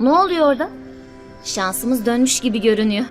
Ne oluyor orada? Şansımız dönmüş gibi görünüyor.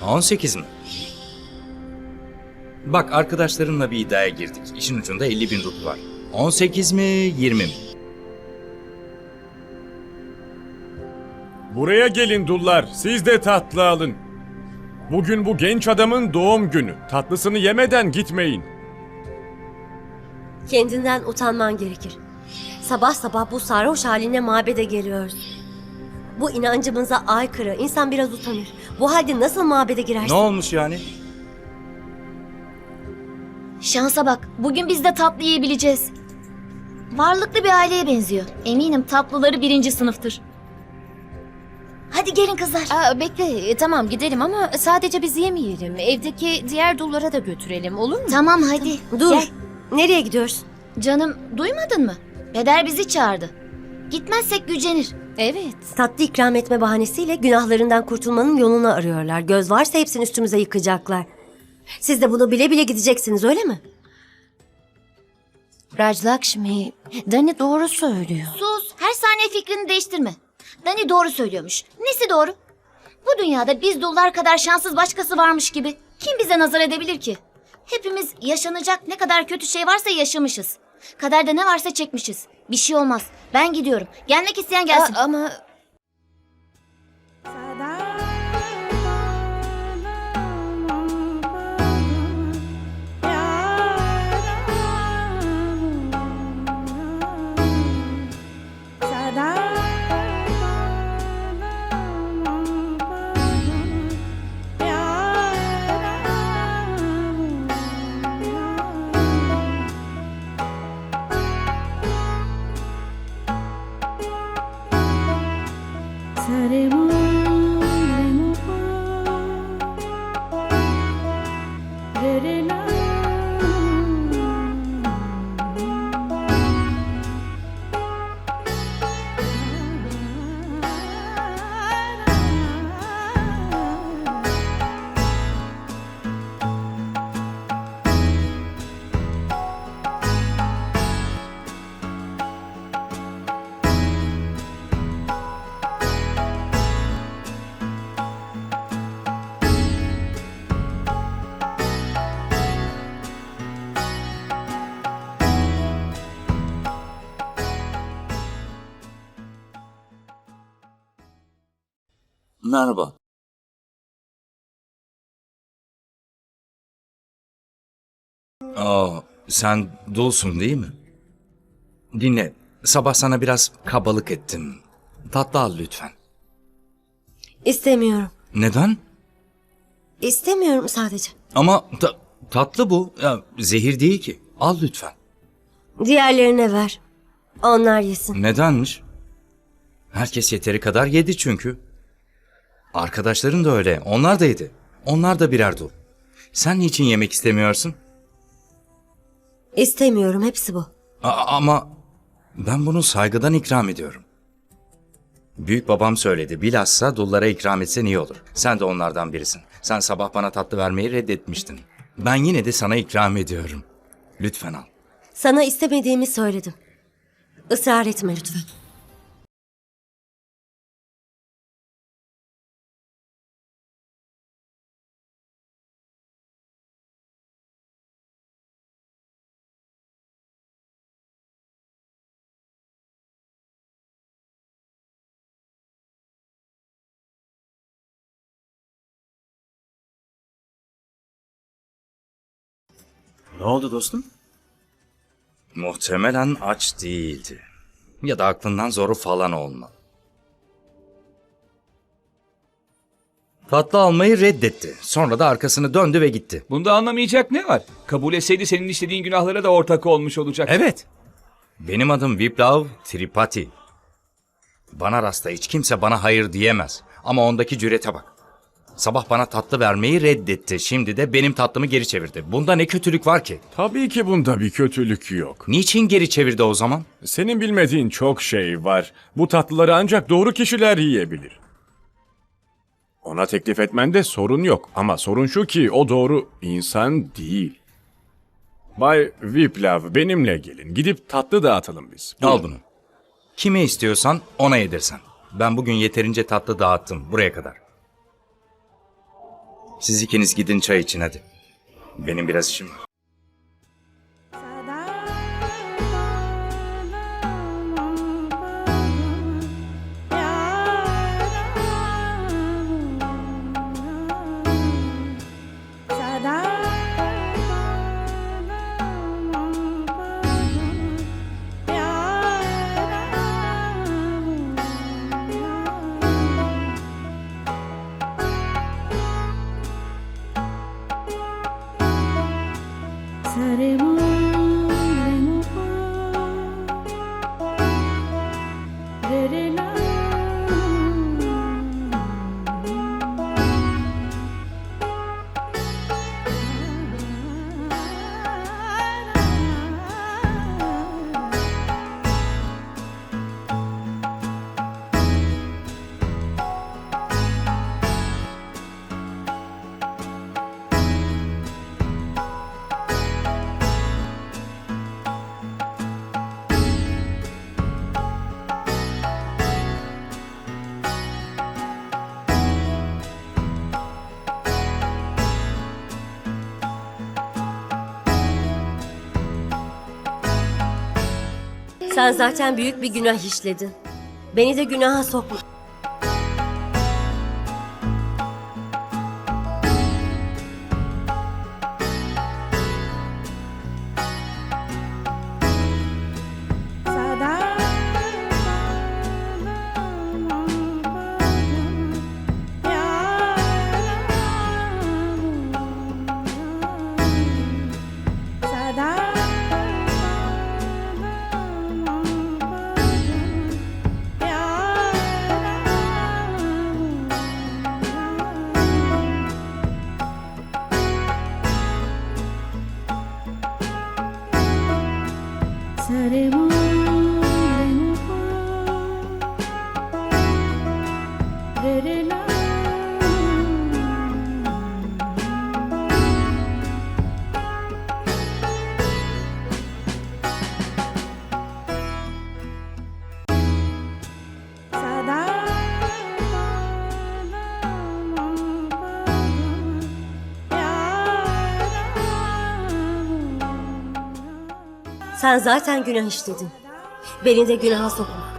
Ha, 18 mi? Bak arkadaşlarımla bir iddiaya girdik. İşin ucunda 50 bin rupi var. 18 mi 20 mi? Buraya gelin dullar, siz de tatlı alın. Bugün bu genç adamın doğum günü. Tatlısını yemeden gitmeyin. Kendinden utanman gerekir. Sabah sabah bu sarhoş haline mabede geliyoruz. Bu inancımıza aykırı. İnsan biraz utanır. Bu halde nasıl mabede Ne girersin? olmuş yani? Şansa bak. Bugün biz de tatlı yiyebileceğiz. Varlıklı bir aileye benziyor. Eminim tatlıları birinci sınıftır. Hadi gelin kızlar. Aa, bekle e, tamam gidelim ama sadece biz yemeyelim. Evdeki diğer dullara da götürelim olur mu? Tamam hadi. Dur. Gel. Nereye gidiyorsun? Canım duymadın mı? Peder bizi çağırdı. Gitmezsek gücenir. Evet. Tatlı ikram etme bahanesiyle günahlarından kurtulmanın yolunu arıyorlar. Göz varsa hepsini üstümüze yıkacaklar. Siz de bunu bile bile gideceksiniz öyle mi? Raj Lakshmi, Dani doğru söylüyor. Sus. Her saniye fikrini değiştirme. Dani doğru söylüyormuş. Nesi doğru? Bu dünyada biz dullar kadar şanssız başkası varmış gibi. Kim bize nazar edebilir ki? Hepimiz yaşanacak ne kadar kötü şey varsa yaşamışız. Kaderde ne varsa çekmişiz. Bir şey olmaz. Ben gidiyorum. Gelmek isteyen gelsin. Aa, ama Merhaba. Aa, sen dulsun değil mi? Dinle, sabah sana biraz kabalık ettim. Tatlı al lütfen. İstemiyorum. Neden? İstemiyorum sadece. Ama ta- tatlı bu. Ya, zehir değil ki. Al lütfen. Diğerlerine ver. Onlar yesin. Nedenmiş? Herkes yeteri kadar yedi çünkü. Arkadaşların da öyle. Onlar da yedi. Onlar da birer dul. Sen niçin yemek istemiyorsun? İstemiyorum hepsi bu. A- ama ben bunu saygıdan ikram ediyorum. Büyük babam söyledi. Bilhassa dullara ikram etsen iyi olur. Sen de onlardan birisin. Sen sabah bana tatlı vermeyi reddetmiştin. Ben yine de sana ikram ediyorum. Lütfen al. Sana istemediğimi söyledim. Israr etme lütfen. Ne oldu dostum? Muhtemelen aç değildi. Ya da aklından zoru falan olmalı. Tatlı almayı reddetti. Sonra da arkasını döndü ve gitti. Bunda anlamayacak ne var? Kabul etseydi senin işlediğin günahlara da ortak olmuş olacak. Evet. Benim adım Viplav Tripati. Bana rasta hiç kimse bana hayır diyemez. Ama ondaki cürete bak. Sabah bana tatlı vermeyi reddetti. Şimdi de benim tatlımı geri çevirdi. Bunda ne kötülük var ki? Tabii ki bunda bir kötülük yok. Niçin geri çevirdi o zaman? Senin bilmediğin çok şey var. Bu tatlıları ancak doğru kişiler yiyebilir. Ona teklif etmende sorun yok ama sorun şu ki o doğru insan değil. Bay Viplav benimle gelin. Gidip tatlı dağıtalım biz. Al bunu. Kime istiyorsan ona yedirsen. Ben bugün yeterince tatlı dağıttım buraya kadar. Siz ikiniz gidin çay için hadi. Benim biraz işim var. it is. Sen zaten büyük bir günah işledin. Beni de günaha sokma. Sen zaten günah işledin. Beni de günaha sokma.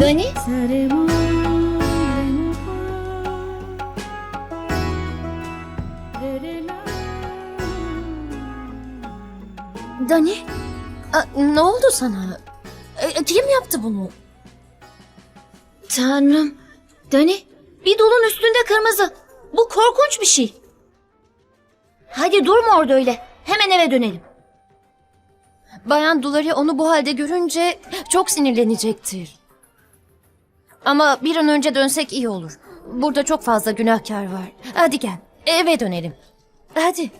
Dani? Dani? Aa, ne oldu sana? E, kim yaptı bunu? Tanrım. Dani, bir dolun üstünde kırmızı. Bu korkunç bir şey. Hadi durma orada öyle. Hemen eve dönelim. Bayan Dulari onu bu halde görünce çok sinirlenecektir. Ama bir an önce dönsek iyi olur. Burada çok fazla günahkar var. Hadi gel, eve dönelim. Hadi.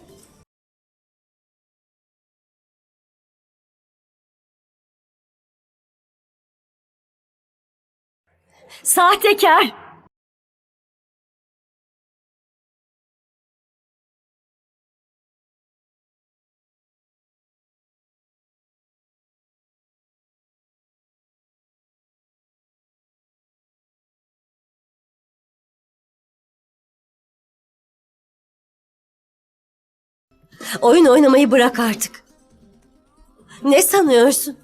Sahtekar! Oyun oynamayı bırak artık. Ne sanıyorsun?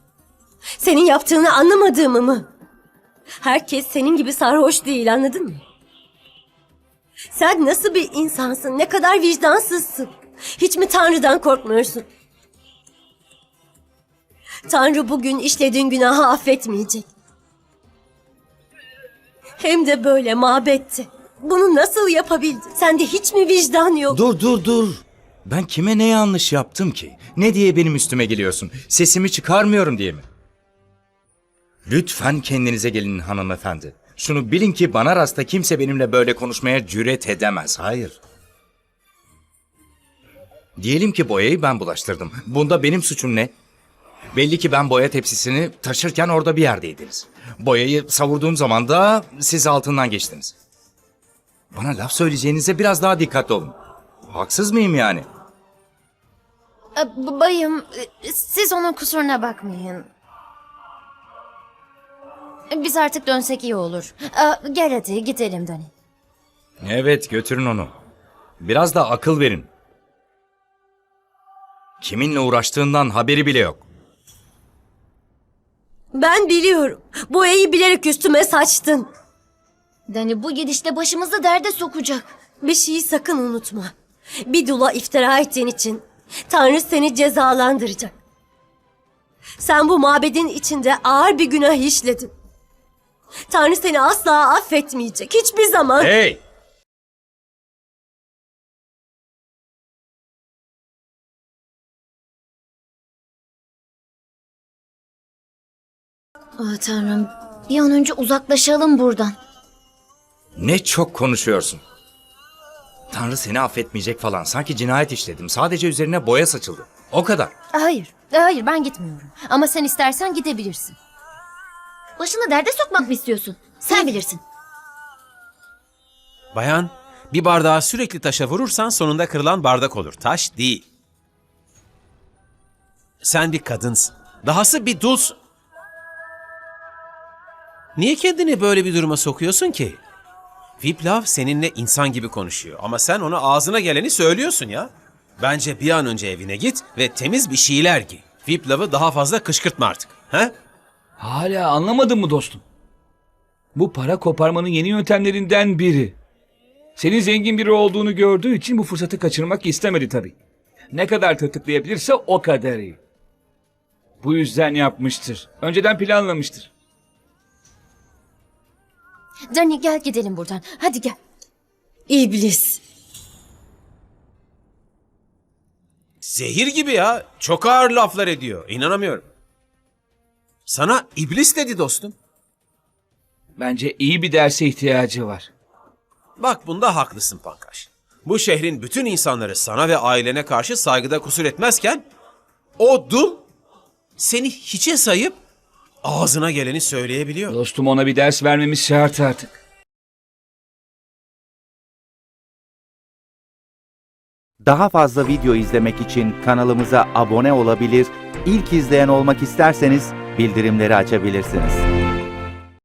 Senin yaptığını anlamadığımı mı? Herkes senin gibi sarhoş değil anladın mı? Sen nasıl bir insansın? Ne kadar vicdansızsın. Hiç mi Tanrı'dan korkmuyorsun? Tanrı bugün işlediğin günahı affetmeyecek. Hem de böyle mabette. Bunu nasıl yapabildin? Sende hiç mi vicdan yok? Dur dur dur. Ben kime ne yanlış yaptım ki? Ne diye benim üstüme geliyorsun? Sesimi çıkarmıyorum diye mi? Lütfen kendinize gelin hanımefendi. Şunu bilin ki bana rasta kimse benimle böyle konuşmaya cüret edemez. Hayır. Diyelim ki boyayı ben bulaştırdım. Bunda benim suçum ne? Belli ki ben boya tepsisini taşırken orada bir yerdeydiniz. Boyayı savurduğum zaman da siz altından geçtiniz. Bana laf söyleyeceğinize biraz daha dikkatli olun. Haksız mıyım yani? E, b- Bayım, e, siz onun kusuruna bakmayın. Biz artık dönsek iyi olur. E, Gel hadi gidelim Dani. Evet götürün onu. Biraz da akıl verin. Kiminle uğraştığından haberi bile yok. Ben biliyorum. Boyayı bilerek üstüme saçtın. Dani bu gidişte başımızı derde sokacak. Bir şeyi sakın unutma. Bir dula iftira ettiğin için Tanrı seni cezalandıracak. Sen bu mabedin içinde ağır bir günah işledin. Tanrı seni asla affetmeyecek. Hiçbir zaman. Hey! Ah tanrım bir an önce uzaklaşalım buradan. Ne çok konuşuyorsun. Tanrı seni affetmeyecek falan. Sanki cinayet işledim. Sadece üzerine boya saçıldı. O kadar. Hayır, hayır ben gitmiyorum. Ama sen istersen gidebilirsin. Başını derde sokmak mı istiyorsun? Sen bilirsin. Bayan, bir bardağı sürekli taşa vurursan sonunda kırılan bardak olur. Taş değil. Sen bir kadınsın. Dahası bir dulsun. Niye kendini böyle bir duruma sokuyorsun ki? Viplav seninle insan gibi konuşuyor ama sen ona ağzına geleni söylüyorsun ya. Bence bir an önce evine git ve temiz bir şeyler giy. Viplav'ı daha fazla kışkırtma artık. He? Hala anlamadın mı dostum? Bu para koparmanın yeni yöntemlerinden biri. Senin zengin biri olduğunu gördüğü için bu fırsatı kaçırmak istemedi tabii. Ne kadar tırtıklayabilirse o kadar iyi. Bu yüzden yapmıştır. Önceden planlamıştır. Dani gel gidelim buradan. Hadi gel. İblis. Zehir gibi ya. Çok ağır laflar ediyor. İnanamıyorum. Sana iblis dedi dostum. Bence iyi bir derse ihtiyacı var. Bak bunda haklısın Pankaş. Bu şehrin bütün insanları sana ve ailene karşı saygıda kusur etmezken o dul seni hiçe sayıp ağzına geleni söyleyebiliyor. Dostum ona bir ders vermemiz şart artık. Daha fazla video izlemek için kanalımıza abone olabilir, ilk izleyen olmak isterseniz bildirimleri açabilirsiniz.